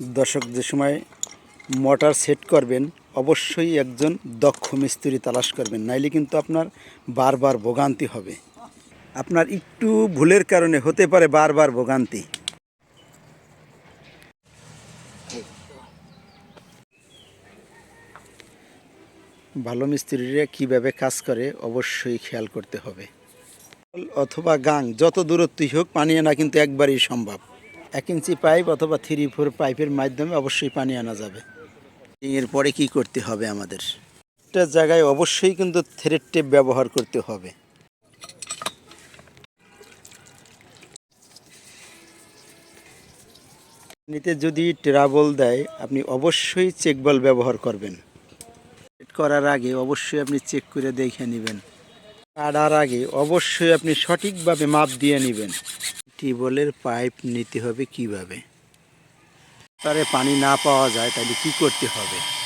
দর্শক, যে সময় মোটর সেট করবেন, অবশ্যই একজন দক্ষ মিস্ত্রি তালাশ করবেন, নাইলে কিন্তু আপনার বারবার ভোগান্তি হবে। আপনার একটু ভুলের কারণে হতে পারে বারবার ভোগান্তি। ভালো মিস্ত্রিরা কীভাবে কাজ করে, অবশ্যই খেয়াল করতে হবে। অথবা গাং, যত দূরত্বই হোক পানি আনা কিন্তু একবারই সম্ভব। এক ইঞ্চি পাইপ অথবা থ্রি ফোর পাইপের মাধ্যমে অবশ্যই পানি আনা যাবে। এর পরে কি করতে হবে আমাদের? একটা জায়গায় অবশ্যই কিন্তু থ্রেড টেপ ব্যবহার করতে হবে। নিতে যদি ট্রাবল দেয় আপনি অবশ্যই চেক বল ব্যবহার করবেন। করার আগে অবশ্যই আপনি চেক করে দেখে নেবেন। কাটার আগে অবশ্যই আপনি সঠিকভাবে মাপ দিয়ে নেবেন। টিউবওয়েলের পাইপ নিতে হবে কীভাবে? তারে পানি না পাওয়া যায় তাহলে কি করতে হবে?